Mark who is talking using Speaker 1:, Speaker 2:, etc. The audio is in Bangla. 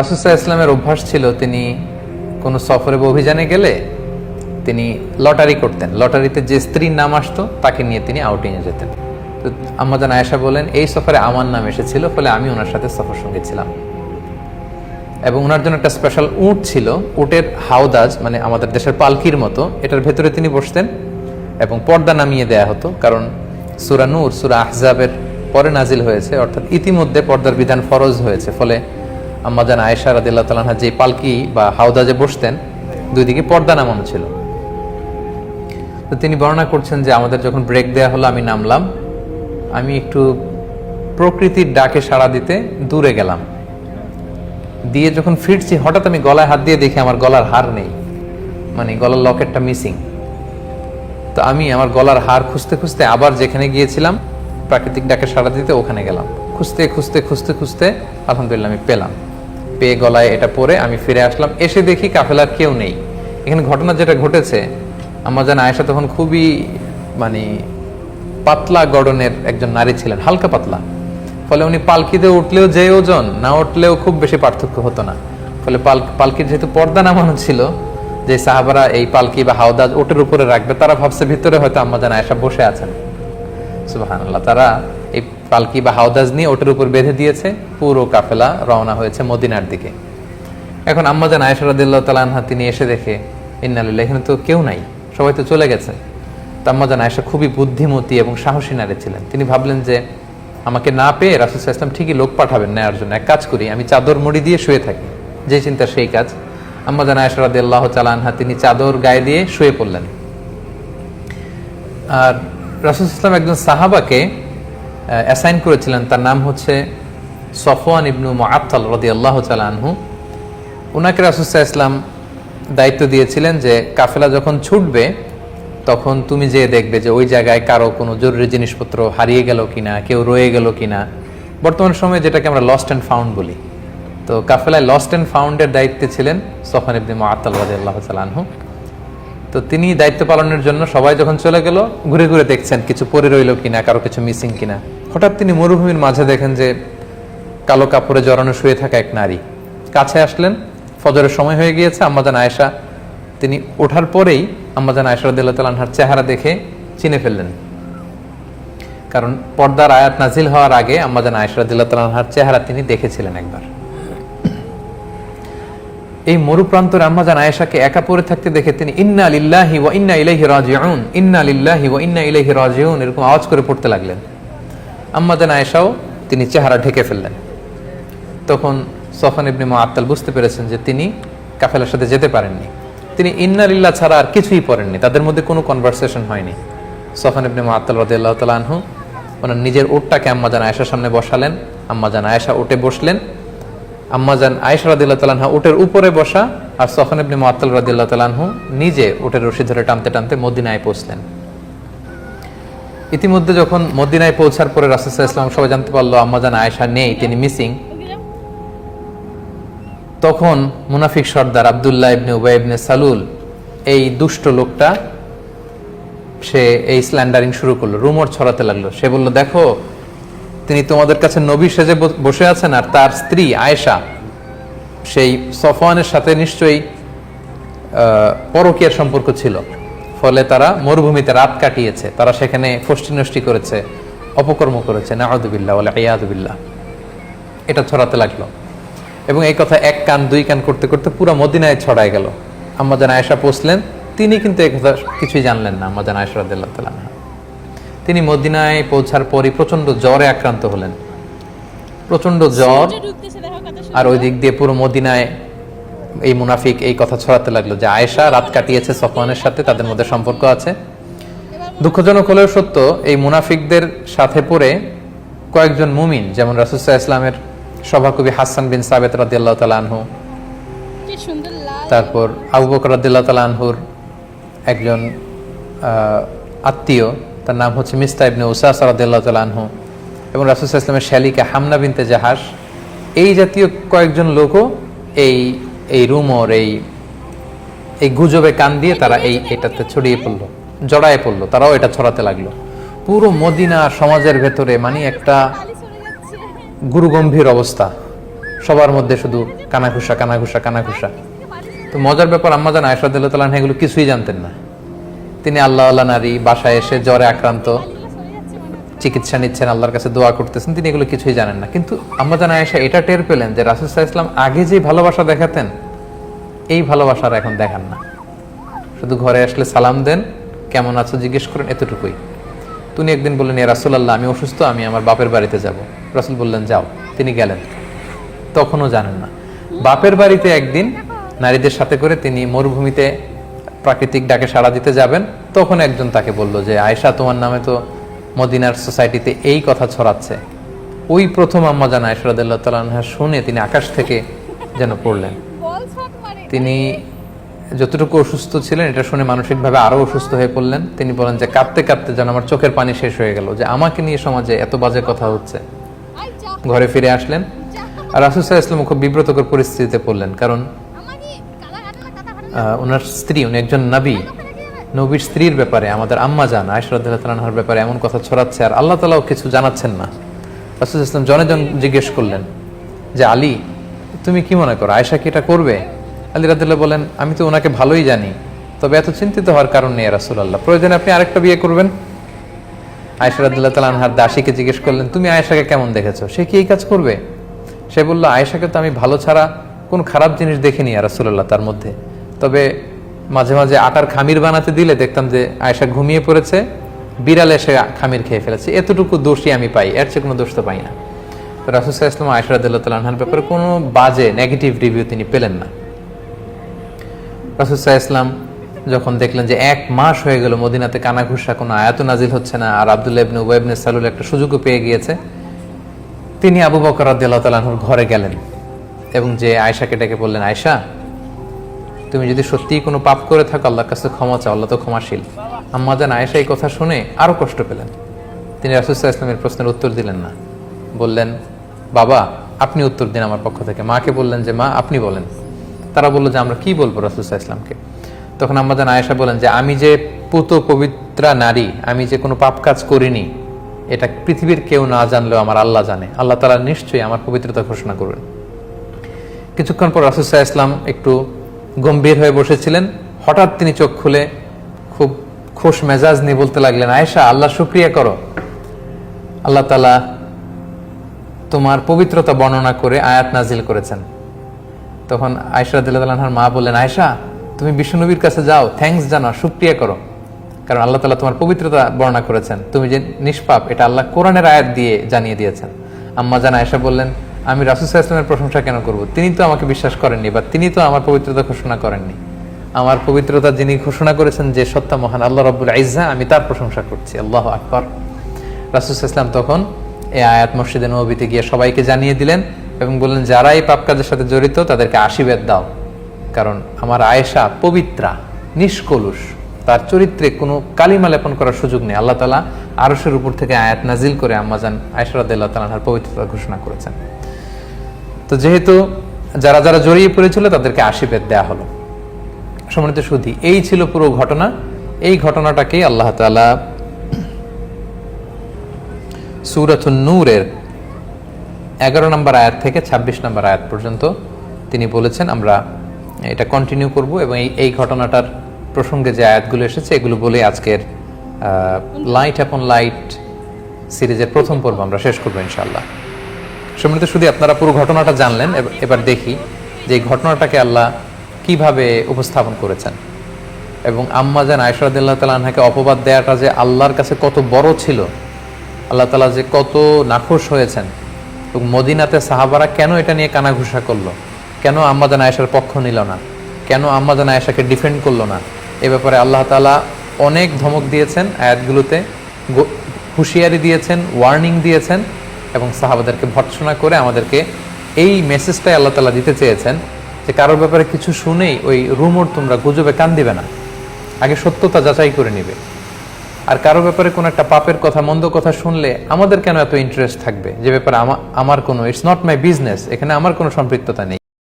Speaker 1: রাসুসাহ ইসলামের অভ্যাস ছিল তিনি কোনো সফরে বা অভিযানে গেলে তিনি লটারি করতেন। লটারিতে যে স্ত্রীর নাম আসতো, তাকে নিয়ে তিনি আউটিংয়ে যেতেন। তো আম্মাজান আয়েশা বলেন, এই সফরে আমার নাম এসেছিল, ফলে আমি ওনার সাথে সফর সঙ্গে ছিলাম। এবং ওনার জন্য একটা স্পেশাল উট ছিল, উটের হাওদাজ মানে আমাদের দেশের পালকির মতো। এটার ভেতরে তিনি বসতেন এবং পর্দা নামিয়ে দেয়া হতো, কারণ সুরা নূর, সুরা আহজাবের পরে নাজিল হয়েছে, অর্থাৎ ইতিমধ্যে পর্দার বিধান ফরজ হয়েছে। ফলে আম্মাজান আয়েশা রাদিল্লাহ তালাহা যে পালকি বা হাওদাজে বসতেন, দুই দিকে পর্দা নামানো ছিল। তো তিনি বর্ণনা করছেন যে আমাদের যখন ব্রেক দেয়া হলো, আমি নামলাম। আমি একটু প্রকৃতির ডাকে সাড়া দিতে দূরে গেলাম। দিয়ে যখন ফিরছি, হঠাৎ আমি গলায় হাত দিয়ে দেখি আমার গলার হার নেই। মানে গলার লকেটটা মিসিং তো আমি আমার গলার হার খুঁজতে খুঁজতে আবার যেখানে গিয়েছিলাম, প্রাকৃতিক ডাকে সাড়া দিতে ওখানে গেলাম। খুঁজতে খুঁজতে খুঁজতে খুঁজতে আলহামদুলিল্লাহ আমি পেলাম। পেয়ে গলায় এটা পরে আমি ফিরে আসলাম। এসে দেখি কাফেলার কেউ নেই। এখানে ঘটনা যেটা ঘটেছে, আমার জানা আয়েশা তখন খুবই মানে পাতলা গড়নের একজন নারী ছিলেন, হালকা পাতলা। ফলে উনি পালকিতে উঠলেও যে ওজন, না উঠলেও খুব বেশি পার্থক্য হতো না। ফলে পাল পালকির যেহেতু পর্দা নামানো ছিল, যে সাহাবারা এই পালকি বা হাওদাজ ওটের উপরে রাখবে, তারা ভাবছে ভিতরে হয়তো আম্মাজান আয়েশা বসে আছেন। আল্লাহ তারা পালকি বা হাওদাজ নিয়ে ওটার উপর বেঁধে দিয়েছে। পুরো কাফেলা রওনা হয়েছে মদিনার দিকে। এখন আম্মাজান আয়েশা রাদিল্লাহ তালানহা তিনি এসে দেখে ইন্নালিল্লাহ এখানে তো কেউ নাই, সবাই তো চলে গেছে। আম্মাজান আয়েশা খুবই বুদ্ধিমতী এবং সাহসী নারী ছিলেন। তিনি ভাবলেন যে, আমাকে না পেয়ে রাসুল ইসলাম ঠিকই লোক পাঠাবেন নেওয়ার জন্য। এক কাজ করি, আমি চাদর মুড়ি দিয়ে শুয়ে থাকি। যে চিন্তা সেই কাজ। আম্মাজান আয়েশা রাদিল্লাহ তালানহা তিনি চাদর গায়ে দিয়ে শুয়ে পড়লেন। আর রাসুল ইসলাম একজন সাহাবাকে অ্যাসাইন করেছিলেন। তার নাম হচ্ছে সফওয়ান ইবনু মুআত্তাল রাদিয়াল্লাহু তাআলা আনহু। ওনাকে রাসুসাহ ইসলাম দায়িত্ব দিয়েছিলেন যে কাফেলা যখন ছুটবে, তখন তুমি যে দেখবে যে ওই জায়গায় কারও কোনো জরুরি জিনিসপত্র হারিয়ে গেল কিনা, কেউ রয়ে গেল কিনা। বর্তমান সময়ে যেটাকে আমরা লস্ট অ্যান্ড ফাউন্ড বলি। তো কাফেলায় লস্ট অ্যান্ড ফাউন্ডের দায়িত্বে ছিলেন সফান ইবনে মুআত্তাল রাদিয়াল্লাহু আল্লাহ আনহু। তো তিনি দায়িত্ব পালনের জন্য সবাই যখন চলে গেল, ঘুরে ঘুরে দেখছেন কিছু পরে রইল কিনা, কারও কিছু মিসিং কিনা। হঠাৎ তিনি মরুভূমির মাঝে দেখেন যে কালো কাপড়ে জড়ানো শুয়ে থাকা এক নারী। কাছে আসলেন, ফজরের সময় হয়ে গিয়েছে আম্মাজান আয়েশা। তিনি ওঠার পরেই আম্মাজান আয়েশা রদিল্লা তালানহার চেহারা দেখে চিনে ফেললেন। কারণ পর্দার আয়াত নাজিল হওয়ার আগে আম্মাজান আয়েশা রদিল্লা তালানহার চেহারা তিনি দেখেছিলেন একবার। এই মরুপ্রান্তরে আম্মাজান আয়েশাকে একা পড়ে থাকতে দেখে তিনি ইন্না লিল্লাহি ওয়া ইন্না ইলাইহি রাজিউন, ইন্না লিল্লাহি ওয়া ইন্না ইলাইহি রাজিউন, এরকম আওয়াজ করে পড়তে লাগলেন। আম্মাজান আয়েশাও তিনি চেহারা ঢেকে ফেললেন। তখন সফান ইবনে মুআত্তাল বুঝতে পেরেছেন যে তিনি কাফেলার সাথে যেতে পারেননি। তিনি ইন্না লিল্লাহ ছাড়া আর কিছুই পড়েননি, তাদের মধ্যে কোনো কনভারসেশন হয়নি। সফান ইবনে মুআত্তাল রাদিয়াল্লাহু তাআলা আনহু ওনার নিজের ওটটাকে আম্মাজান আয়েশার সামনে বসালেন। আম্মাজান আয়েশা উঠে বসলেন। আম্মাজান আয়েশা রাদিল্লাহ তালানহা উটের উপরে বসা আর সফান ইবনে মুআত্তাল রাদিল্লাহ তালানহু নিজে উটের রশি ধরে টানতে টানতে মদিনায় পৌঁছলেন। ইতিমধ্যে যখন মদিনায় পৌঁছার পরে রাসুসাহ ইসলাম সবাই জানতে পারল আম্মাজান আয়েশা নেই, তিনি মিসিং। তখন মুনাফিক সর্দার আবদুল্লাহ ইবনে উবাই ইবনে সালুল, এই দুষ্ট লোকটা, সে এই স্ল্যান্ডারিং শুরু করল রুমর ছড়াতে লাগল। সে বলল, দেখো, তিনি তোমাদের কাছে নবী সেজে বসে আছেন আর তার স্ত্রী আয়েশা, সেই সফওয়ানের সাথে নিশ্চয়ই পরকীয়ার সম্পর্ক ছিল। ফলে তারা মরুভূমিতে রাত কাটিয়েছে। তারা সেখানে ফষ্টি নষ্টি করেছে অপকর্ম করেছে। নাহাদুবিল্লাহ বলে আয়াদুবিল্লাহ এটা ছড়াতে লাগল। এবং এই কথা এক কান দুই কান করতে করতে পুরো মদিনায় ছড়ায় গেল। আম্মাজান আয়েশা পৌঁছলেন। তিনি কিন্তু এই কথা কিছুই জানলেন না আম্মাজান আয়েশা রাদিয়াল্লাহু তাআলা আনহা। তিনি মদিনায় পৌঁছার পরই প্রচণ্ড জ্বরে আক্রান্ত হলেন। প্রচণ্ড জ্বর আর ওই দিক দিয়ে পুরো মদিনায় এই মুনাফিক এই কথা ছড়াতে লাগল যে আয়েশা রাত কাটিয়েছে সফওয়ানের সাথে তাদের মধ্যে সম্পর্ক আছে। দুঃখজনক হলেও সত্য এই মুনাফিকদের সাথে পড়ে কয়েকজন মুমিন যেমন রাসুসাহ ইসলামের সভাকবি হাসান বিন সাবেত রাদিয়াল্লাহু
Speaker 2: লাল।
Speaker 1: তারপর আবু বকর রাদিয়াল্লাহু তাআলা আনহুর একজন আত্মীয় তার নাম হচ্ছে মিস্তা ইবনে উসাস রাদিয়াল্লাহু তাআলা আনহু। এবং রাসূল ইসলামের শালিকা হামনা বিনতে জাহাজ এই জাতীয় কয়েকজন লোকও এই এই রুমর এই এই গুজবে কান দিয়ে তারা এই এটাতে ছড়িয়ে পড়ল, জড়ায় পড়ল, তারাও এটা ছড়াতে লাগল। পুরো মদিনা সমাজের ভেতরে মানে একটা গুরুগম্ভীর অবস্থা। সবার মধ্যে শুধু কানাঘুষা কানাঘুষা কানাঘুষা। তো মজার ব্যাপার, আম্মা জান আয়সা দিল্লাহ এগুলো কিছুই জানতেন না। তিনি আল্লাহ আল্লাহ নারী, বাসায় এসে জ্বরে আক্রান্ত। চিকিৎসা নিচ্ছেন, আল্লাহর কাছে দোয়া করতেছেন, তিনি এগুলো কিছুই জানেন না। কিন্তু আমরা জান আয়েশা এটা টের পেলেন যে রাসুল ইসলাম আগে যে ভালোবাসা দেখাতেন, এই ভালোবাসার এখন দেখান না। শুধু ঘরে আসলে সালাম দেন, কেমন আছো জিজ্ঞেস করেন, এতটুকুই। তিনি একদিন বললেন, ইয়া রাসুলাল্লাহ, আমি অসুস্থ, আমি আমার বাপের বাড়িতে যাব। রাসুল বললেন, যাও। তিনি গেলেন। তখনও জানেন না। বাপের বাড়িতে একদিন নারীদের সাথে করে তিনি মরুভূমিতে প্রাকৃতিক ডাকে সাড়া দিতে যাবেন, তখন একজন তাকে বলল যে আয়সা তোমার নামে তো মদিনার সোসাইটিতে এই কথা ছড়াচ্ছে। ওই প্রথম আম্মা জান আয়সা রাদিল্লাহ তালাহা শুনে তিনি আকাশ থেকে যেন পড়লেন। তিনি যতটুকু অসুস্থ ছিলেন, এটা শুনে মানসিকভাবে আরও অসুস্থ হয়ে পড়লেন। তিনি বলেন যে, কাঁদতে কাঁদতে যেন আমার চোখের পানি শেষ হয়ে গেল, যে আমাকে নিয়ে সমাজে এত বাজে কথা হচ্ছে। ঘরে ফিরে আসলেন। আর রাসুল সাল্লাহ ইসলাম খুব বিব্রতকর পরিস্থিতিতে পড়লেন, কারণ ওনার স্ত্রী, উনি একজন নাবী। নবীর স্ত্রীর ব্যাপারে, আমাদের আম্মা জান আয়সরাদ্দার ব্যাপারে এমন কথা ছড়াচ্ছে আর আল্লাহ তালাও কিছু জানাচ্ছেন না। রাসুল ইসলাম জনে জন জিজ্ঞেস করলেন, যে আলী, তুমি কি মনে করো আয়সা কি এটা করবে? আলী রাদুল্লাহ বলেন, আমি তো ওনাকে ভালোই জানি, তবে এত চিন্তিত হওয়ার কারণ নেই রাসুল আল্লাহ প্রয়োজনে আপনি আরেকটা বিয়ে করবেন? আয়সা রাদুল্লাহ তালা আনহার দাসীকে জিজ্ঞেস করলেন, তুমি আয়েশাকে কেমন দেখেছ? সে কি এই কাজ করবে? সে বলল, আয়েশাকে তো আমি ভালো ছাড়া কোন খারাপ জিনিস দেখিনি আর রাসুল্লাহ তার মধ্যে। তবে মাঝে মাঝে আটার খামির বানাতে দিলে দেখতাম যে আয়েশা ঘুমিয়ে পড়েছে, বিড়ালে সে খামির খেয়ে ফেলেছে। এতটুকু দোষই আমি পাই, এর চেয়ে কোনো দোষ তো পাই না। তো রাসুল সাহা ইসলাম আয়সা রাদুল্লাহ তাল ব্যাপারে কোনো বাজে নেগেটিভ রিভিউ তিনি পেলেন না। রাসুল সাহা ইসলাম যখন দেখলেন যে এক মাস হয়ে গেল মদিনাতে কানাঘুষা, কোনো আয়াত নাজিল হচ্ছে না, আর আবদুল্লাহ ইবনে ইবনে সালুল একটা সুযোগও পেয়ে গিয়েছে, তিনি আবু বকর রাদিয়াল্লাহু তাআলার ঘরে গেলেন এবং যে আয়েশাকে ডেকে বললেন, আয়েশা তুমি যদি সত্যিই কোনো পাপ করে থাকো, আল্লাহর কাছে ক্ষমা চাও, আল্লাহ তো ক্ষমাশীল। আম্মা জান আয়েশা এই কথা শুনে আরও কষ্ট পেলেন। তিনি রাসুসাহ ইসলামের প্রশ্নের উত্তর দিলেন না। বললেন, বাবা, আপনি উত্তর দিন আমার পক্ষ থেকে। মাকে বললেন যে, মা, আপনি বলেন। তারা বলল যে, আমরা কি বলব রাসুসাহ ইসলামকে তখন আম্মা জান আয়েশা বলেন যে, আমি যে পুত পবিত্রা নারী, আমি যে কোনো পাপ কাজ করিনি, এটা পৃথিবীর কেউ না জানলেও আমার আল্লাহ জানে। আল্লাহ তালা নিশ্চয়ই আমার পবিত্রতা ঘোষণা করবেন। কিছুক্ষণ পর রাসুসাহ ইসলাম একটু গম্ভীর হয়ে বসেছিলেন। হঠাৎ তিনি চোখ খুলে খুব খোশ মেজাজ নিয়ে বলতে লাগলেন, আয়েশা, আল্লাহ শুক্রিয়া করো। আল্লাহ তালা তোমার পবিত্রতা বর্ণনা করে আয়াত নাজিল করেছেন। তখন আয়সা দিল্লাহার মা বললেন আয়সা তুমি বিষ্ণুনবীর কাছে যাও থ্যাঙ্কস জানাও শুক্রিয়া করো। কারণ আল্লাহ তালা তোমার পবিত্রতা বর্ণনা করেছেন। তুমি যে নিষ্পাপ, এটা আল্লাহ কোরআনের আয়াত দিয়ে জানিয়ে দিয়েছেন। আম্মা জান আয়সা বললেন আমি রাসুসাহ ইসলামের প্রশংসা কেন করব? তিনি তো আমাকে বিশ্বাস করেননি, বা তিনি তো আমার পবিত্রতা ঘোষণা করেননি। আমার পবিত্রতা যিনি ঘোষণা করেছেন যে সত্তা মহান আল্লাহ রব্বুল আইজা আমি তার প্রশংসা করছি। আল্লাহ আকবর। রাসুল ইসলাম তখন এই আয়াত মসজিদে নবীতে গিয়ে সবাইকে জানিয়ে দিলেন এবং বললেন, যারা এই পাপ কাজের সাথে জড়িত, তাদেরকে আশীর্বাদ দাও। কারণ আমার আয়েশা পবিত্রা, নিষ্কলুষ। তার চরিত্রে কোনো কালিমা লেপন করার সুযোগ নেই। আল্লাহ তালা আরসের উপর থেকে আয়াত নাজিল করে আম্মাজান আয়সরাদ্দাহ তালাহার পবিত্রতা ঘোষণা করেছেন। তো যেহেতু যারা যারা জড়িয়ে পড়েছিল তাদেরকে আশীর্বাদ দেয়া হলো। সম্মানিত সুধী, এই ছিল পুরো ঘটনা। এই ঘটনাটাকে আল্লাহ তালা নূরের এগারো নম্বর আয়াত থেকে ২৬ নম্বর আয়াত পর্যন্ত তিনি বলেছেন, আমরা এটা কন্টিনিউ করব এবং এই এই ঘটনাটার প্রসঙ্গে যে আয়াতগুলো এসেছে, এগুলো বলে আজকের লাইট অ্যাপন লাইট সিরিজের প্রথম পর্ব আমরা শেষ করব ইনশাল্লাহ সম্মানিত শুধু আপনারা পুরো ঘটনাটা জানলেন, এব- এবার দেখি যে ঘটনাটাকে আল্লাহ কীভাবে উপস্থাপন করেছেন। এবং আম্মা যেন আয়সরাদুল্লাহ তালাহাকে অপবাদ দেওয়াটা যে আল্লাহর কাছে কত বড় ছিল, আল্লাহ তালা যে কত নাখোশ হয়েছেন, এবং মদিনাতে সাহাবারা কেন এটা নিয়ে কানাঘুষা করল? কেন আম্মাজান আয়েশার পক্ষ নিল না? কেন আম্মাজান আয়েশাকে ডিফেন্ড করল না? এ ব্যাপারে আল্লাহ তালা অনেক ধমক দিয়েছেন আয়াতগুলোতে হুঁশিয়ারি দিয়েছেন ওয়ার্নিং দিয়েছেন এবং সাহাবাদেরকে ভর্সনা করে আমাদেরকে এই মেসেজটাই আল্লাহ তালা দিতে চেয়েছেন যে কারোর ব্যাপারে কিছু শুনেই ওই রুমোর তোমরা গুজবে কান দিবে না। আগে সত্যতা যাচাই করে নিবে। আর কারও ব্যাপারে কোনো একটা পাপের কথা, মন্দ কথা শুনলে আমাদের কেন এত ইন্টারেস্ট থাকবে? যে ব্যাপারে আমা- আমার কোনো ইটস নট মাই বিজনেস এখানে আমার কোনো সম্পৃক্ততা নেই।